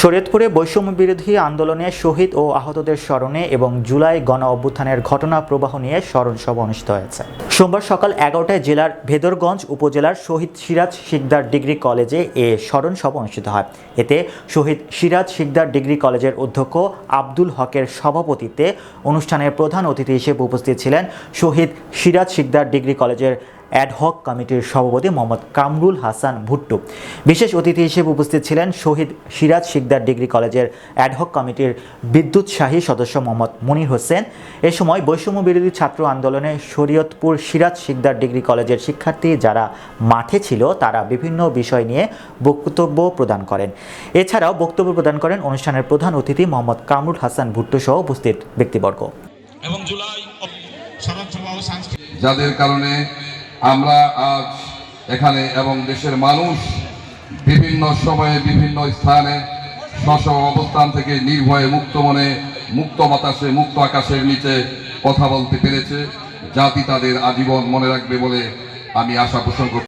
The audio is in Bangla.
শরীয়তপুরে বৈষম্য বিরোধী আন্দোলনে শহীদ ও আহতদের স্মরণে এবং জুলাই গণ অভ্যুত্থানের ঘটনা প্রবাহ নিয়ে স্মরণ সভা অনুষ্ঠিত হয়েছে। সোমবার সকাল এগারোটায় জেলার ভেদরগঞ্জ উপজেলার শহীদ সিরাজ শিকদার ডিগ্রি কলেজে এ স্মরণ সভা অনুষ্ঠিত হয়। এতে শহীদ সিরাজ শিকদার ডিগ্রি কলেজের অধ্যক্ষ আব্দুল হকের সভাপতিত্বে অনুষ্ঠানের প্রধান অতিথি হিসেবে উপস্থিত ছিলেন শহীদ সিরাজ শিকদার ডিগ্রি কলেজের অ্যাডহক কমিটির সভাপতি মোহাম্মদ কামরুল হাসান ভুট্টু। বিশেষ অতিথি হিসেবে উপস্থিত ছিলেন শহীদ সিরাজ শিকদার ডিগ্রি কলেজের অ্যাডহক কমিটির বিদ্যুৎসাহী সদস্য মোহাম্মদ মনির হোসেন। এ সময় বৈষম্য বিরোধী ছাত্র আন্দোলনে শরীয়তপুর সিরাজ শিকদার ডিগ্রি কলেজের শিক্ষার্থী যারা মাঠে ছিল তারা বিভিন্ন বিষয় নিয়ে বক্তব্য প্রদান করেন। এছাড়াও বক্তব্য প্রদান করেন অনুষ্ঠানের প্রধান অতিথি মোহাম্মদ কামরুল হাসান ভুট্টু সহ উপস্থিত ব্যক্তিবর্গ। এবং জুলাই স্মরণসভা ও সাংস্কৃতিক যাদের কারণে আমরা আজ এখানে এবং দেশের মানুষ বিভিন্ন সময়ে বিভিন্ন স্থানে স্ব অবস্থান থেকে নির্ভয়ে মুক্ত মনে, মুক্ত বাতাসে, মুক্ত আকাশের নিচে কথা বলতে পেরেছে। জাতি তাদের আজীবন মনে রাখবে বলে আমি আশা পোষণ করছি।